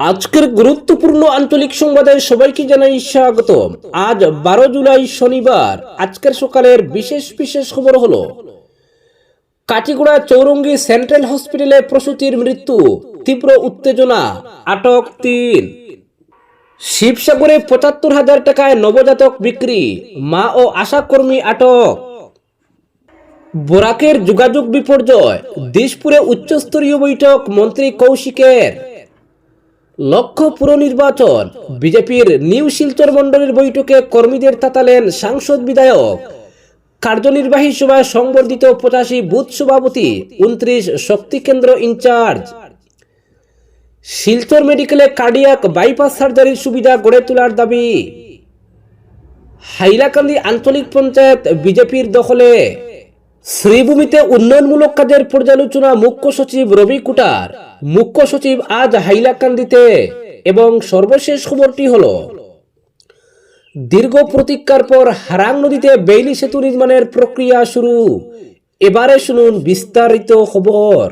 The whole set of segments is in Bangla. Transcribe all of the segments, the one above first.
আজকের গুরুত্বপূর্ণ আঞ্চলিক সংবাদে সবাইকে জানাই স্বাগত আজ বারো জুলাই শনিবার, আজকের সকালের বিশেষ বিশেষ খবর হলো, কাটিগুড়া চৌরঙ্গি সেন্ট্রাল হসপিটালে প্রসূতির মৃত্যু, তীব্র উত্তেজনা, আটক তিন। শিবসাগরে পঁচাত্তর হাজার টাকায় নবজাতক বিক্রি, মা ও আশাকর্মী আটক। বোরাকের যোগাযোগ বিপর্যয়, দিশপুরে উচ্চস্তরীয় বৈঠক, মন্ত্রী কৌশিকের। লক্ষ্য পুর নির্বাচন বিজেপির নিউ শিলচর মণ্ডলের বৈঠকে কর্মীদের তাতালেন সাংসদ বিধায়ক। কার্যনির্বাহী সভায় সংবর্ধিত পঁচাশি বুথ সভাপতি, উনত্রিশ শক্তি কেন্দ্র ইনচার্জ। শিলচর মেডিকেলে কার্ডিয়াক বাইপাস সার্জারির সুবিধা গড়ে তোলার দাবি। হাইলাকান্দি আঞ্চলিক পঞ্চায়েত বিজেপির দখলে। শ্রীভূমিতে উন্নয়নমূলক কাজের পর্যালোচনা মুখ্য সচিব রবি কুটার। মুখ্য সচিব আজ হাইলাকান্দিতে এবং সর্বশেষ খবরটি হলো, দীর্ঘ প্রতীক্ষার পর হারাং নদীতে বেইলি সেতু নির্মাণের প্রক্রিয়া শুরু। এবারে শুনুন বিস্তারিত খবর।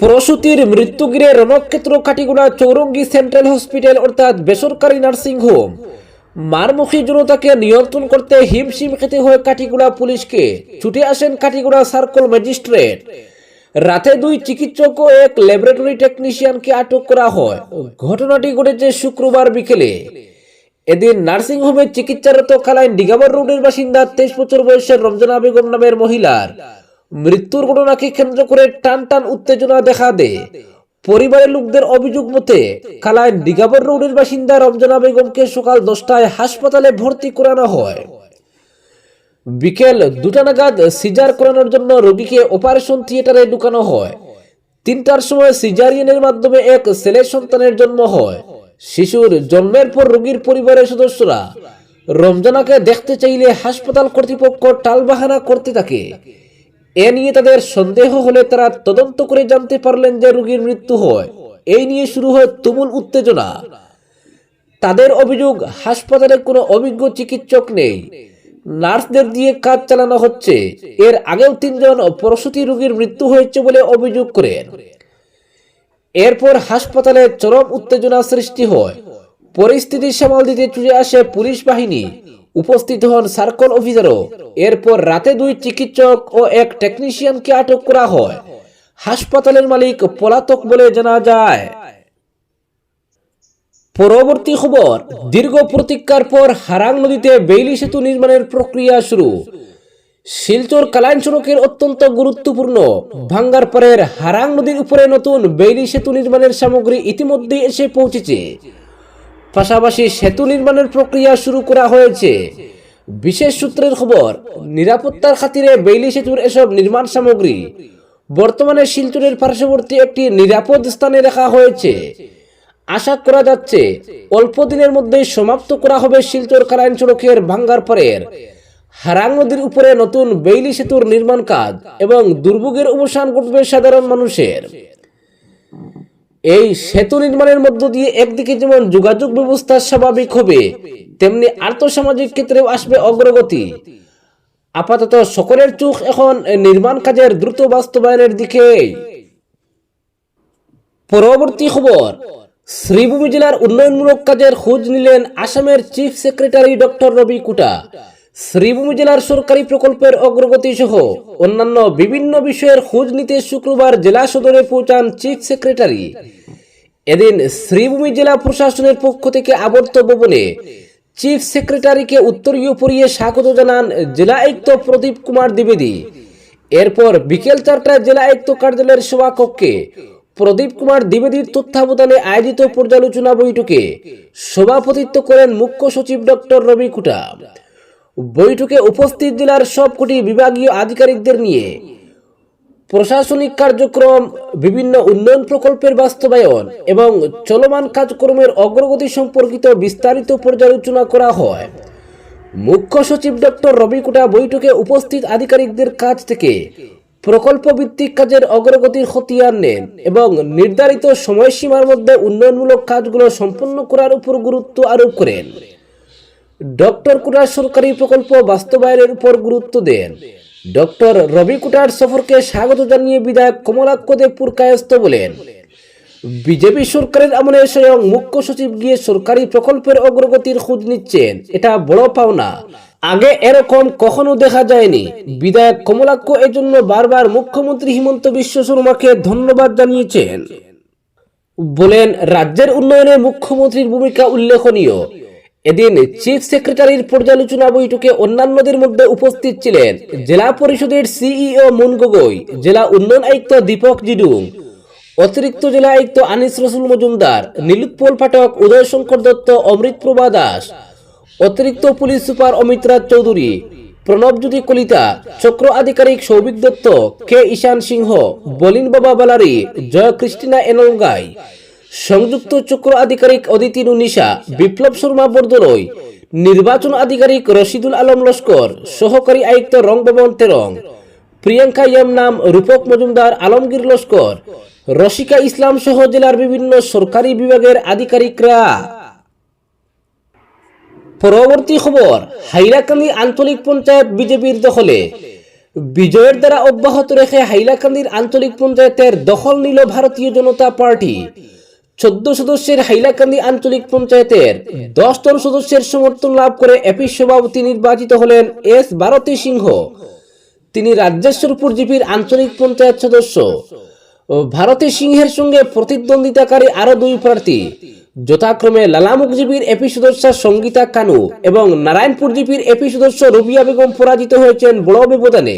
প্রসূতির মৃত্যু ঘিরে রণক্ষেত্র কাটিগুড়া চৌরঙ্গি সেন্ট্রাল হসপিটাল অর্থাৎ বেসরকারি নার্সিং হোম। মারমুখী জনতাকে নিয়ন্ত্রণ করতে হিমশিম খেতে হয় কাটিগুড়া পুলিশকে। ছুটে আসেন কাটিগুড়া সার্কল ম্যাজিস্ট্রেট। রাতে দুই চিকিৎসক ও এক ল্যাবরেটরি টেকনিশিয়ানকে আটক করা হয়। ঘটনাটি ঘটেছে শুক্রবার বিকেলে। এদিন নার্সিং হোমে চিকিৎসারত কালাইন ডিগাবার রোডের বাসিন্দা, তেইশ বছর বয়সের রমজানা বেগম নামের মহিলার। মৃত্যুর ঘটনাকে কেন্দ্র করে টান টান উত্তেজনা দেখা দেয়। পরিবারের লোকদের অভিযোগ মতে কালাইন ডিগাবর রোডের বাসিন্দা রমজানা বেগমকে সকাল দশটায় হাসপাতালে ভর্তি করানো হয়। বিকেল দুটা নাগাদ সিজার করানোর জন্য রোগীকে অপারেশন থিয়েটারে ঢুকানো হয়। তিনটার সময় সিজারিয়ানের মাধ্যমে এক ছেলে সন্তানের জন্ম হয়। শিশুর জন্মের পর রোগীর পরিবারের সদস্যরা রমজানাকে দেখতে চাইলে হাসপাতাল কর্তৃপক্ষ টালবাহানা করতে থাকে। এ নিয়ে তাদের সন্দেহ হলে তারা তদন্ত করে জানতে পারলেন যে রোগীর মৃত্যু হয়। এই নিয়ে শুরু হয় তুমুল উত্তেজনা। তাদের অভিযোগ, হাসপাতালে কোনো অভিজ্ঞ চিকিৎসক নেই। নার্সদের দিয়ে কাজ চালানো হচ্ছে। এর আগেও তিনজন প্রসূতি রোগীর মৃত্যু হয়েছে বলে অভিযোগ করেন। এরপর হাসপাতালে চরম উত্তেজনা সৃষ্টি হয়। পরিস্থিতি সামাল দিতে চুড়ে আসে পুলিশ বাহিনী। উপস্থিত হন সার্কল অফিসারও। এরপর রাতে দুই চিকিৎসক ও এক টেকনিশিয়ানকে আটক করা হয়। হাসপাতালের মালিক পলাতক বলে জানা যায়। পরবর্তী খবর, দীর্ঘ প্রতীক্ষার পর হারাং নদীতে বেইলি সেতু নির্মাণের প্রক্রিয়া শুরু। শিলচর কালাইন সড়কের অত্যন্ত গুরুত্বপূর্ণ ভাঙ্গার পরের হারাং নদীর উপরে নতুন বেইলি সেতু নির্মাণের সামগ্রী ইতিমধ্যে এসে পৌঁছেছে। পাশাপাশি সেতু নির্মাণের প্রক্রিয়া শুরু করা হয়েছে। বিশেষ সূত্রের খবর, নিরাপত্তার খাতিরে বেইলি সেতুর এসব নির্মাণ সামগ্রী বর্তমানে শিলচরের পার্শ্ববর্তী একটি নিরাপদ স্থানে রাখা হয়েছে। আশা করা যাচ্ছে অল্প দিনের মধ্যেই সমাপ্ত করা হবে শিলচর কালাইন সড়কের ভাঙ্গার পরের হারাং নদীর উপরে নতুন বেইলি সেতুর নির্মাণ কাজ এবং দুর্ভোগের অবসান ঘটবে সাধারণ মানুষের। এই সেতু নির্মাণের মধ্য দিয়ে একদিকে যেমন যোগাযোগ ব্যবস্থা স্বাভাবিক হবে, তেমনি আর্থসামাজিক ক্ষেত্রেও আসবে অগ্রগতি। আপাতত সকলের চোখ এখন নির্মাণ কাজের দ্রুত বাস্তবায়নের দিকে। পরবর্তী খবর শ্রীভূমি জেলার উন্নয়নমূলক কাজের খোঁজ নিলেন আসামের চিফ সেক্রেটারি ডক্টর রবি কুটা। শ্রীভূমি জেলার সরকারি প্রকল্পের অগ্রগতি সহ অন্যান্য বিভিন্ন বিষয়ের খোঁজ নিতে শুক্রবার জেলা সদরে পৌঁছান চিফ সেক্রেটারি এদিন শ্রীভূমি জেলা প্রশাসনের পক্ষ থেকে আবর্ত ভবনে চিফ সেক্রেটারিকে উত্তরীয় পরিয়ে স্বাগত জানান জেলা আয়ুক্ত প্রদীপ কুমার দ্বিবেদী। এরপর বিকেল চারটায় জেলা আয়ুক্ত কার্যালয়ের সভাকক্ষে প্রদীপ কুমার দ্বিবেদীর তত্ত্বাবধানে আয়োজিত পর্যালোচনা বৈঠকে সভাপতিত্ব করেন মুখ্য সচিব ডক্টর রবি কুটা। বৈঠকে উপস্থিত জেলার সবকটি বিভাগীয় আধিকারিকদের নিয়ে প্রশাসনিক কার্যক্রম, বিভিন্ন উন্নয়ন প্রকল্পের বাস্তবায়ন এবং চলমান কাজকর্মের অগ্রগতি সম্পর্কিত বিস্তারিত পর্যালোচনা করা হয়। মুখ্য সচিব ডক্টর রবি কুটা বৈঠকে উপস্থিত আধিকারিকদের কাছ থেকে প্রকল্প ভিত্তিক কাজের অগ্রগতির খতিয়ান নেন এবং নির্ধারিত সময়সীমার মধ্যে উন্নয়নমূলক কাজগুলো সম্পন্ন করার উপর গুরুত্ব আরোপ করেন। ডক্টর কুটার সরকারি প্রকল্প বাস্তবায়নের উপর গুরুত্ব দেন। ডক্টর রবি কুটার সফরকে স্বাগত জানিয়ে বিধায়ক কমলাক্ষ দেবপুর কায়স্থ বলেন, বিজেপি সরকারের আমলে স্বয়ং মুখ্য সচিব গিয়ে সরকারি প্রকল্পের অগ্রগতির খোঁজ নিচ্ছেন। এটা বড় পাওনা। আগে এরকম কখনো দেখা যায়নি। বিধায়ক কমলাক্ষ এজন্য বারবার মুখ্যমন্ত্রী হিমন্ত বিশ্ব শর্মাকে ধন্যবাদ জানিয়েছেন। বলেন, রাজ্যের উন্নয়নে মুখ্যমন্ত্রীর ভূমিকা উল্লেখনীয়। এদিন চিফ সেক্রেটারির পর্যালোচনা বৈঠকে অন্যান্যদের মধ্যে উপস্থিত ছিলেন জেলা পরিষদের সিইও মুন গগৈ, জেলা উন্নয়ন আয়ুক্ত দীপক জিডুং, অতিরিক্ত জেলা আয়ুক্ত আনিস রসুল মজুমদার, নীলুৎপল পাঠক উদয় শঙ্কর দত্ত অমৃত প্রভা দাস অতিরিক্ত পুলিশ সুপার অমিত রাজ চৌধুরী প্রণবজ্যোতি কলিতা, চক্র আধিকারিক সৌভিক দত্ত, কে ঈশান সিংহ, বলিন বাবা বালারি, জয় ক্রিস্টিনা এনলগাই সংযুক্ত চক্র আধিকারিক অদিতি নুনিশা, বিপ্লব শর্মা বরদলই নির্বাচন আধিকারিক রশিদুল আলম লস্কর, সহকারী আয়ুক্ত রং ভবন তেরং, প্রিয়াঙ্কা ইয়াম নাম রূপক মজুমদার, আলমগীর লস্কর রসিকা ইসলাম সহ জেলার বিভিন্ন সরকারি বিভাগের আধিকারিকরা। পরবর্তী খবর, হাইলাকান্দি আঞ্চলিক পঞ্চায়েত বিজেপির দখলে। বিজয়ের দ্বারা অব্যাহত রেখে হাইলাকান্দির আঞ্চলিক পঞ্চায়েতের দখল নিল ভারতীয় জনতা পার্টি। চোদ্দ সদস্যের হাইলাকান্দি আঞ্চলিক পঞ্চায়েতের দশ জন সদস্যের সমর্থন লাভ করে এপি সভাপতি নির্বাচিত হলেন এস ভারতী সিংহ। তিনি রাজ্যেশ্বরপুর জিপির আঞ্চলিক পঞ্চায়েত সদস্য। ভারতী সিংহের সঙ্গে প্রতিদ্বন্দ্বিতাকারী আরও দুই প্রার্থী। যথাক্রমে লালামুখ জিপির এপি সদস্য সঙ্গীতা কানু এবং নারায়ণপুর জিপির এপি সদস্য রুবিয়া বেগম পরাজিত হয়েছেন বড় ব্যবধানে।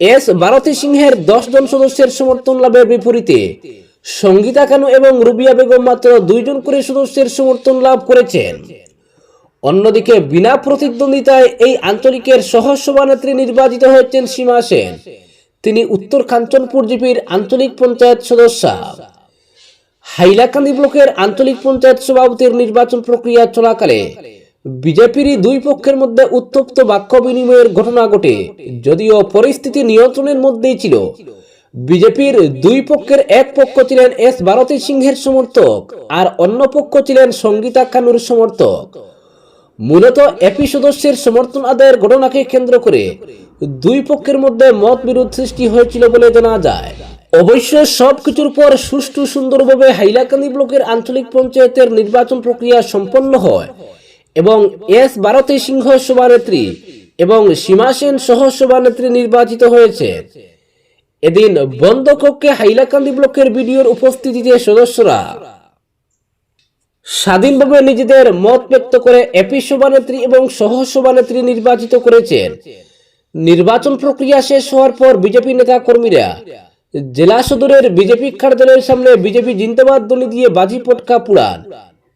এস ভারতী সিংহের দশ জন সদস্যের সমর্থন লাভের বিপরীতে সঙ্গীতা কানু এবং রুবিয়া বেগম মাত্র দুইজন করে সদস্যের সমর্থন লাভ করেছেন। অন্যদিকে বিনা প্রতিদ্বন্দ্বিতায় এই আঞ্চলিকের সহ সভানেত্রী নির্বাচিত হয়েছেন সীমা সেন। তিনি উত্তর কাঞ্চনপুর জিপির আঞ্চলিক পঞ্চায়েত সদস্য। হাইলাকান্দি ব্লকের আঞ্চলিক পঞ্চায়েত সভাপতির নির্বাচন প্রক্রিয়া চলাকালে বিজেপিরই দুই পক্ষের মধ্যে উত্তপ্ত বাক্য বিনিময়ের ঘটনা ঘটে, যদিও পরিস্থিতি নিয়ন্ত্রণের মধ্যেই ছিল। বিজেপির দুই পক্ষের এক পক্ষ ছিলেন এস ভারতী সিংহের সমর্থক আর অন্য পক্ষ ছিলেন সঙ্গীতা খানুর সমর্থক। মূলত এপি সদস্যের সমর্থন আদায়ের ঘটনাকে কেন্দ্র করে দুই পক্ষের মধ্যে মত বিরোধ সৃষ্টি হয়েছিল বলে জানা যায়। অবশ্য সবকিছুর পর সুষ্ঠু সুন্দরভাবে হাইলাকান্দি ব্লকের আঞ্চলিক পঞ্চায়েতের নির্বাচন প্রক্রিয়া সম্পন্ন হয় এবং এস ভারতী সিংহ সভানেত্রী এবং সীমা সেন সহ সভানেত্রী নির্বাচিত হয়েছে। এদিন বন্ধ কক্ষে হাইলাকান্দি ব্লকের বিডিওর উপস্থিতিতে সদস্যরা স্বাধীনভাবে নিজেদের মত ব্যক্ত করে এপি সভানেত্রী এবং সহ সভানেত্রী নির্বাচিত করেছেন। নির্বাচন প্রক্রিয়া শেষ হওয়ার পর বিজেপি নেতা কর্মীরা জেলা সদরের বিজেপি কার্যালয়ের সামনে বিজেপি জিন্দাবাদ দলি দিয়ে বাজি পটকা পুড়ান।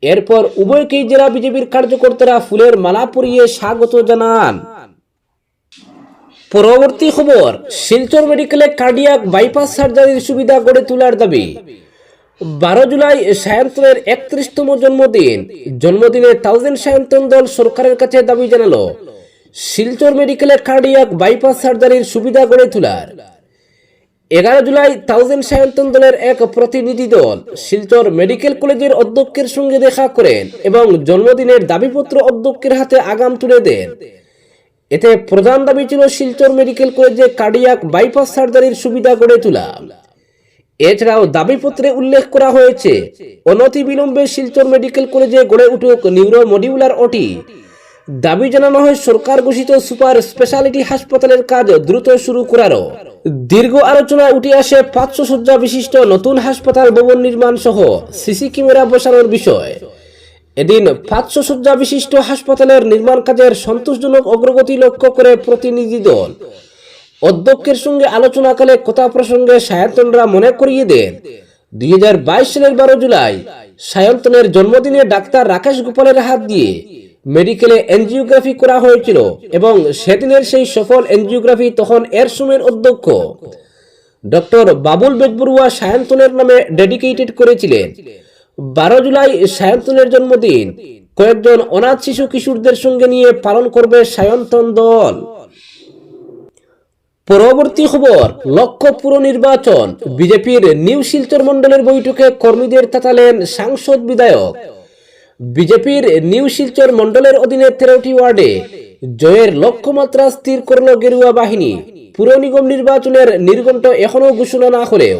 এরপর উভয়কেই জেলা বিজেপির কার্যকর্তারা ফুলের মালা পরিয়ে স্বাগত জানান। পরবর্তী খবর, শিলচর মেডিকেলে কার্ডিয়াক বাইপাস সার্জারির সুবিধা গড়ে তোলার দাবি। বারো জুলাই সায়ন্তনের একত্রিশতম জন্মদিন। জন্মদিনে থাউজেন্ড সায়ন্তন দল সরকারের কাছে দাবি জানালো, শিলচর মেডিকেলে কার্ডিয়াক বাইপাস সার্জারির সুবিধা গড়ে তোলার। এগারো জুলাই থাউজেন্ড সায়ন্তন দলের এক প্রতিনিধি দল শিলচর মেডিকেল কলেজের অধ্যক্ষের সঙ্গে দেখা করেন এবং জন্মদিনের দাবিপত্র অধ্যক্ষের হাতে আগাম তুলে দেন। এতে প্রধান দাবি ছিল শিলচর মেডিকেল কলেজে কার্ডিয়াক বাইপাস সার্জারির সুবিধা গড়ে তোলা। এছাড়াও দাবিপত্রে উল্লেখ করা হয়েছে অনতি বিলম্বে শিলচর মেডিকেল কলেজে গড়ে উঠুক নিউরো মডিউলার ওটি দাবি জানানো হয়, সরকার ঘোষিত সুপার স্পেশালিটি হাসপাতালের কাজ দ্রুত শুরু করারও। দীর্ঘ আলোচনা উঠে আসে পাঁচশো শয্যা বিশিষ্ট নতুন হাসপাতাল ভবন নির্মাণ সহ সিসি ক্যামেরা বসানোর বিষয়। এদিন পাঁচশো শয্যা বিশিষ্ট হাসপাতালের নির্মাণ কাজের সন্তোষজনক অগ্রগতি লক্ষ্য করে প্রতিনিধি দল। অধ্যক্ষের সঙ্গে আলোচনাকালে কথা প্রসঙ্গে সায়ন্তনরা মনে করিয়ে দেন, দুই হাজার বাইশ সালের বারো জুলাই সায়ন্তনের জন্মদিনে ডাক্তার রাকেশ গোপালের হাত দিয়ে মেডিকেলে এনজিওগ্রাফি করা হয়েছিল এবং সেদিনের সেই সফল এনজিওগ্রাফি তখন এর সময়ের অধ্যক্ষ। ডক্টর বাবুল বেজবরুয়া সায়ন্তনের নামে ডেডিকেটেড করেছিলেন। বারো জুলাই সায়ন্তনের জন্মদিন। কয়েকজন অনাথ শিশু কিশোরদের সঙ্গে নিয়ে পালন করবে সায়ন্তন দল। পরবর্তী খবর, লক্ষ্য পুর নির্বাচন বিজেপির নিউ শিলচর মন্ডলের বৈঠকে কর্মীদের তাতালেন সাংসদ বিধায়ক। বিজেপির নিউ শিলচর মন্ডলের অধীনে তেরোটি ওয়ার্ডে জয়ের লক্ষ্যমাত্রা স্থির করল গেরুয়া বাহিনী। পুর নিগম নির্বাচনের নির্ঘণ্ট এখনও ঘোষণা না হলেও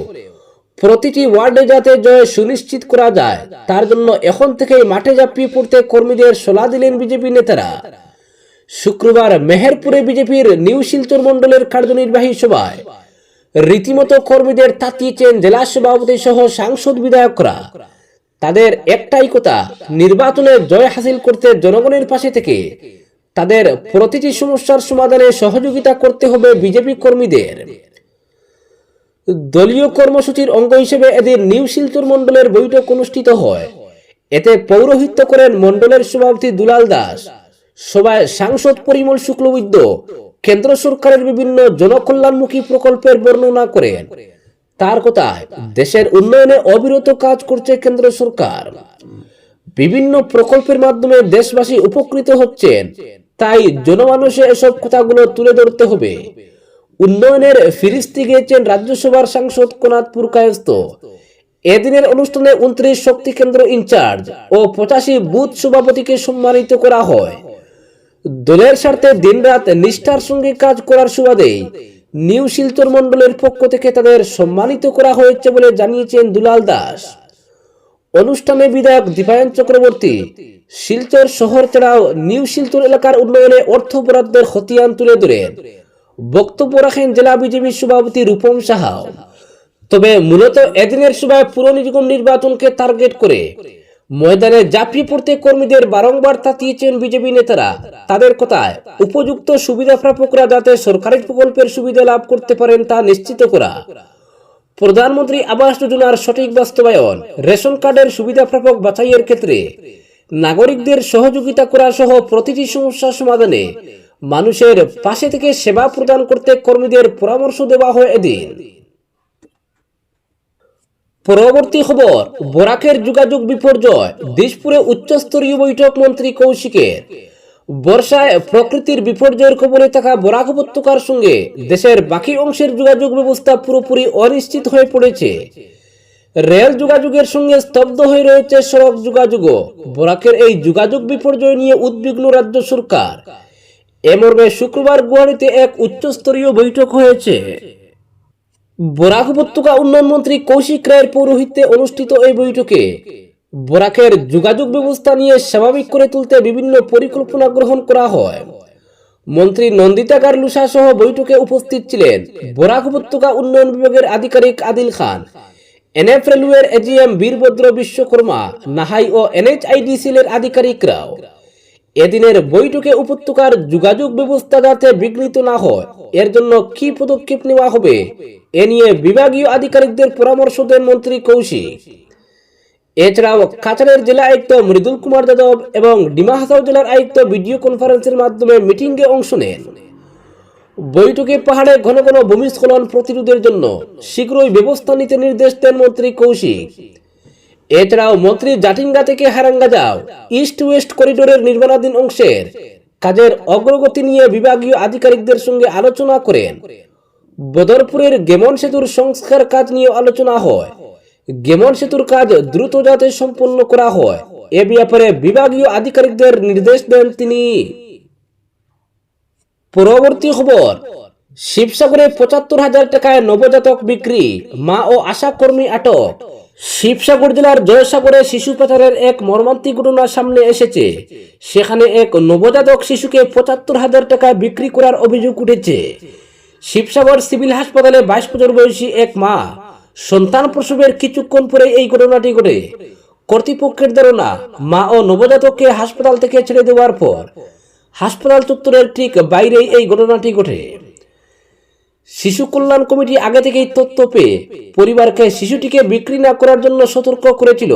প্রতিটি ওয়ার্ডে যাতে জয় সুনিশ্চিত করা যায়, তার জন্য এখন থেকেই মাঠে ঝাঁপিয়ে পড়তে কর্মীদের সলা দিলেন বিজেপি নেতারা। শুক্রবার মেহেরপুরে বিজেপির নিউ শিলচর মণ্ডলের কার্যনির্বাহী সভায় রীতিমতো কর্মীদের তাতিয়েছেন জেলা সভাপতি সহ সাংসদ বিধায়করা তাদের একটাই কথা, নির্বাচনে জয় হাসিল করতে জনগণের পাশে থেকে। তাদের প্রতিটি সমস্যার সমাধানে সহযোগিতা করতে হবে বিজেপি কর্মীদের। দলীয় কর্মসূচির অঙ্গ হিসেবে এদিন নিউ শিলচর মণ্ডলের বৈঠক অনুষ্ঠিত হয়। এতে পৌরোহিত্য করেন মণ্ডলের সভাপতি দুলাল দাস। সভায় সাংসদ পরিমল শুক্লবৈদ্য। কেন্দ্র সরকারের বিভিন্ন জনকল্যাণমুখী প্রকল্পের বর্ণনা করেন। তার কথায় দেশের উন্নয়নে অবিরত কাজ করছে কেন্দ্র সরকার। বিভিন্ন প্রকল্পের মাধ্যমে দেশবাসী উপকৃত হচ্ছেন, তাই জনমানুষে এসব কথাগুলো তুলে ধরতে হবে। উন্নয়নের ফিরিস্তি গিয়েছেন রাজ্যসভার সাংসদ কোনাথপুর কায়স্ত এদিনের অনুষ্ঠানে উনত্রিশ শক্তি কেন্দ্র ইনচার্জ ও পঁচাশি বুথ সভাপতিকে সম্মানিত করা হয়। দলের স্বার্থে দিনরাত নিষ্ঠার সঙ্গে কাজ করার সুবাদেই নিউ শিলচর মণ্ডলের পক্ষ থেকে তাদের সম্মানিত করা হয়েছে বলে জানিয়েছেন দুলাল দাস। অনুষ্ঠানে বিধায়ক দীপায়ন চক্রবর্তী, শিলচর শহর ছাড়াও নিউ শিলচর এলাকার উন্নয়নে অর্থ বরাদ্দের খতিয়ান তুলে ধরেন। বক্তব্য রাখেন জেলা বিজেপি সভাপতি রূপম সাহা তবে মূলত এদিনের সভায় পুর নির্বাচনকে টার্গেট করে ময়দানে ঝাঁপিয়ে পড়তে কর্মীদের বারংবার তাতিয়েছেন বিজেপি নেতারা। তাদের কথায়, উপযুক্ত সুবিধা প্রাপকরা যাতে সরকারি প্রকল্পের সুবিধা লাভ করতে পারেন তা নিশ্চিত করা। প্রধানমন্ত্রী আবাস যোজনার সঠিক বাস্তবায়ন, রেশন কার্ডের সুবিধা প্রাপক বাছাইয়ের ক্ষেত্রে নাগরিকদের সহযোগিতা করা সহ প্রতিটি সমস্যা সমাধানে মানুষের পাশে থেকে সেবা প্রদান করতে কর্মীদের পরামর্শ দেওয়া হয় এদিন। পরবর্তী খবর, বরাকের যোগাযোগ বিপর্যয়, দিশপুরে উচ্চস্তরীয় বৈঠক মন্ত্রী কৌশিকের। বর্ষায় প্রকৃতির বিপর্যয়ের কবলে থাকা বরাক উপত্যকার সঙ্গে দেশের বাকি অংশের যোগাযোগ ব্যবস্থা পুরোপুরি অনিশ্চিত হয়ে পড়েছে। রেল যোগাযোগের সঙ্গে স্তব্ধ হয়ে রয়েছে সড়ক যোগাযোগও। বরাকের এই যোগাযোগ বিপর্যয় নিয়ে উদ্বিগ্ন রাজ্য সরকার। এ শুক্রবার গুয়াহাটিতে এক উচ্চস্তরীয় বৈঠক হয়েছে। বরাক উপত্যকা উন্নয়ন মন্ত্রী কৌশিক রায়ের পৌরোহিত্যে অনুষ্ঠিত এই বৈঠকে বরাকের যোগাযোগ ব্যবস্থা নিয়ে স্বাভাবিক করে তুলতে বিভিন্ন পরিকল্পনা গ্রহণ করা হয়। মন্ত্রী নন্দিতা গারলুসা সহ বৈঠকে উপস্থিত ছিলেন বরাক উপত্যকা উন্নয়ন বিভাগের আধিকারিক আদিল খান, এনএফ রেলওয়ের এজিএম বীরভদ্র বিশ্বকর্মা, নাহাই ও এনএইচআইডিসিএল এর আধিকারিকরাও। এদিনের বৈঠকে উপত্যকার যোগাযোগ ব্যবস্থা যাতে বিঘ্নিত না হয়, এর জন্য কি পদক্ষেপ নেওয়া হবে? এ নিয়ে বিভাগীয় আধিকারিকদের পরামর্শ দেন মন্ত্রী কৌশিক। এছাড়াও কাছাড়ের জেলা আয়ুক্ত মৃদুল কুমার যাদব এবং ডিমা হাসাও জেলার আয়ুক্ত ভিডিও কনফারেন্সের মাধ্যমে মিটিংয়ে অংশ নেন। বৈঠকে পাহাড়ে ঘন ঘন ভূমিস্খলন প্রতিরোধের জন্য শীঘ্রই ব্যবস্থা নিতে নির্দেশ দেন মন্ত্রী কৌশিক। এছাড়াও মন্ত্রী জাটিঙ্গা থেকে হারাঙ্গা যাও, ইস্ট ওয়েস্ট করিডোরের নির্মাণাধীন অংশের কাজের অগ্রগতি নিয়ে বিভাগীয় আধিকারিকদের সঙ্গে আলোচনা করেন। বদরপুরের গেমন সেতুর সংস্কার কাজ নিয়ে আলোচনা হয়। গেমন সেতুর কাজ দ্রুত যাতে সম্পন্ন করা হয়, এ ব্যাপারে বিভাগীয় আধিকারিকদের নির্দেশ দেন তিনি। পরবর্তী খবর, শিবসাগরে পঁচাত্তর হাজার টাকায় নবজাতক বিক্রি, মা ও আশা কর্মী আটক। শিবসাগর জেলার জয়সাগরে শিশু পাচারের এক মর্মান্তিক ঘটনা সামনে এসেছে। সেখানে এক নবজাতক শিশুকে পঁচাত্তর হাজার টাকায় বিক্রি করার অভিযোগ উঠেছে। শিবসাগর সিভিল হাসপাতালে বাইশ বছর বয়সী এক মা, সন্তান প্রসবের কিছুক্ষণ পরে এই ঘটনাটি ঘটে। কর্তৃপক্ষের ধারণা, মা ও নবজাতককে হাসপাতাল থেকে ছেড়ে দেওয়ার পর হাসপাতাল চত্বরের ঠিক বাইরেই এই ঘটনাটি ঘটে। শিশু কল্যাণ কমিটি আগে থেকেই তথ্য পেয়ে পরিবারকে শিশুটিকে বিক্রি না করার জন্য সতর্ক করেছিল।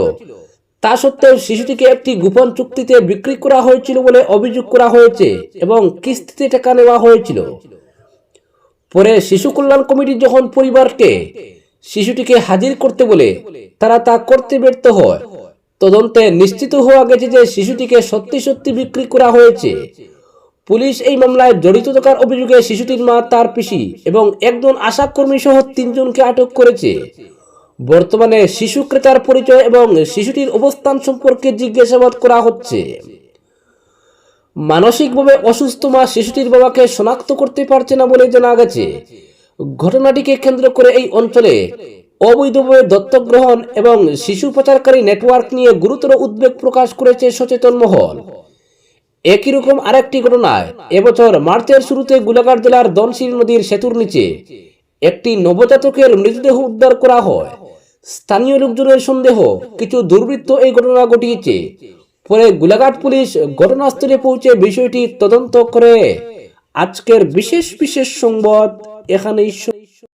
তা সত্ত্বেও শিশুটিকে একটি গোপন চুক্তিতে বিক্রি করা হয়েছিল বলে অভিযোগ করা হয়েছে এবং কিস্তিতে টাকা নেওয়া হয়েছিল। পরে শিশু কল্যাণ কমিটি যখন পরিবারকে শিশুটিকে হাজির করতে বলে, তারা তা করতে ব্যর্থ হয়। তদন্তে নিশ্চিত হওয়া গেছে যে শিশুটিকে সত্যি সত্যি বিক্রি করা হয়েছে। পুলিশ এই মামলায় জড়িত থাকার অভিযোগে শিশুটির মা, তার পিসি এবং একজন আশা কর্মী সহ তিনজনকে আটক করেছে। বর্তমানে শিশু ক্রেতার পরিচয় এবং শিশুটির অবস্থান সম্পর্কে জিজ্ঞাসাবাদ করা হচ্ছে। মানসিকভাবে অসুস্থ মা শিশুটির বাবাকে শনাক্ত করতে পারছে না বলে জানা গেছে। ঘটনাটিকে কেন্দ্র করে এই অঞ্চলে অবৈধভাবে দত্তক গ্রহণ এবং শিশু পাচারকারী নেটওয়ার্ক নিয়ে গুরুতর উদ্বেগ প্রকাশ করেছে সচেতন মহল। একই রকম আরেকটি ঘটনায় এবছর মার্চের শুরুতে গোলাঘাট জেলার দনশির নদীর সেতুর নিচে একটি নবজাতকের মৃতদেহ উদ্ধার করা হয়। স্থানীয় লোকজনের সন্দেহ, কিছু দুর্বৃত্ত এই ঘটনা ঘটিয়েছে। পরে গোলাঘাট পুলিশ ঘটনাস্থলে পৌঁছে বিষয়টি তদন্ত করে। আজকের বিশেষ বিশেষ সংবাদ এখানেই